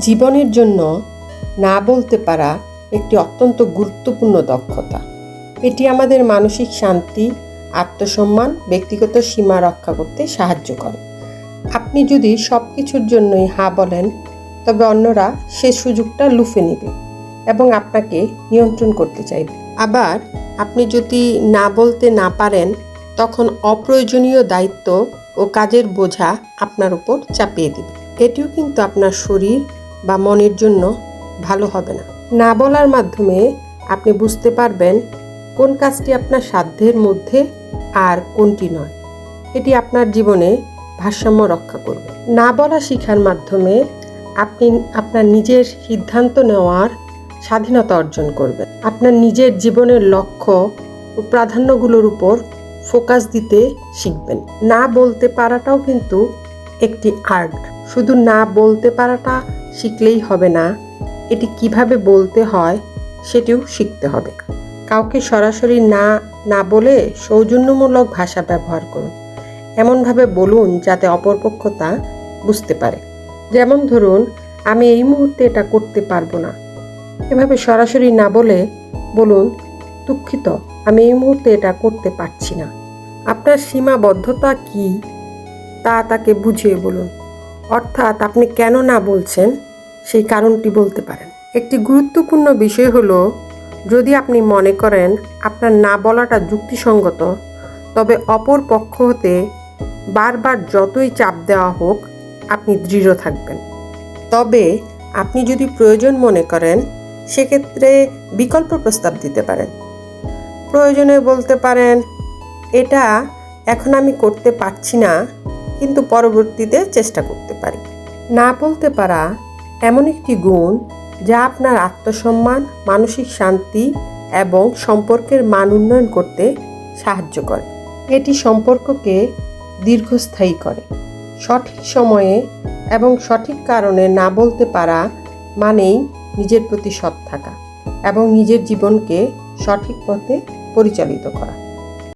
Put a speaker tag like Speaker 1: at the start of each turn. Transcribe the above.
Speaker 1: জীবনের জন্য না বলতে পারা একটি অত্যন্ত গুরুত্বপূর্ণ দক্ষতা। এটি আমাদের মানসিক শান্তি, আত্মসম্মান, ব্যক্তিগত সীমা রক্ষা করতে সাহায্য করে। আপনি যদি সব কিছুর জন্যই হা বলেন, তবে অন্যরা সে সুযোগটা লুফে নেবে এবং আপনাকে নিয়ন্ত্রণ করতে চাইবে। আবার আপনি যদি না বলতে না পারেন, তখন অপ্রয়োজনীয় দায়িত্ব ও কাজের বোঝা আপনার উপর চাপিয়ে দেবে। এটিও কিন্তু আপনার শরীর বা মনের জন্য ভালো হবে না। না বলার মাধ্যমে আপনি বুঝতে পারবেন কোন কাজটি আপনার সাধ্যের মধ্যে আর কোনটি নয়। এটি আপনার জীবনে ভারসাম্য রক্ষা করবে। না বলা শিখার মাধ্যমে আপনি আপনার নিজের সিদ্ধান্ত নেওয়ার স্বাধীনতা অর্জন করবেন। আপনার নিজের জীবনের লক্ষ্য ও প্রাধান্যগুলোর উপর ফোকাস দিতে শিখবেন। না বলতে পারাটাও কিন্তু একটি আর্ট। শুধু না বলতে পারাটা শিখলেই হবে না। এটি কীভাবে বলতে হয় সেটিও শিখতে হবে। কাউকে সরাসরি না না বলে সৌজন্যমূলক ভাষা ব্যবহার করুন। এমনভাবে বলুন যাতে অপরপক্ষ তা বুঝতে পারে। যেমন ধরুন, আমি এই মুহূর্তে এটা করতে পারব না। এভাবে সরাসরি না বলে বলুন, দুঃখিত, আমি এই মুহূর্তে এটা করতে পারছি না। আপনার সীমাবদ্ধতা কি? তা তাকে বুঝিয়ে বলুন। অর্থাৎ আপনি কেন না বলছেন সেই কারণটি বলতে পারেন। একটি গুরুত্বপূর্ণ বিষয় হলো, যদি আপনি মনে করেন আপনার না বলাটা যুক্তিসঙ্গত, তবে অপর পক্ষ হতে বারবার যতই চাপ দেওয়া হোক, আপনি দৃঢ় থাকবেন। তবে আপনি যদি প্রয়োজন মনে করেন, সেক্ষেত্রে বিকল্প প্রস্তাব দিতে পারেন। প্রয়োজনে বলতে পারেন, এটা এখন আমি করতে পারছি না কিন্তু পরবর্তীতে চেষ্টা করতে পারি। না বলতে পারা এমন একটি গুণ যা আপনার আত্মসম্মান, মানসিক শান্তি এবং সম্পর্কের মান উন্নয়ন করতে সাহায্য করে। এটি সম্পর্ককে দীর্ঘস্থায়ী করে। সঠিক সময়ে এবং সঠিক কারণে না বলতে পারা মানেই নিজের প্রতি সৎ থাকা এবং নিজের জীবনকে সঠিক পথে পরিচালিত করা।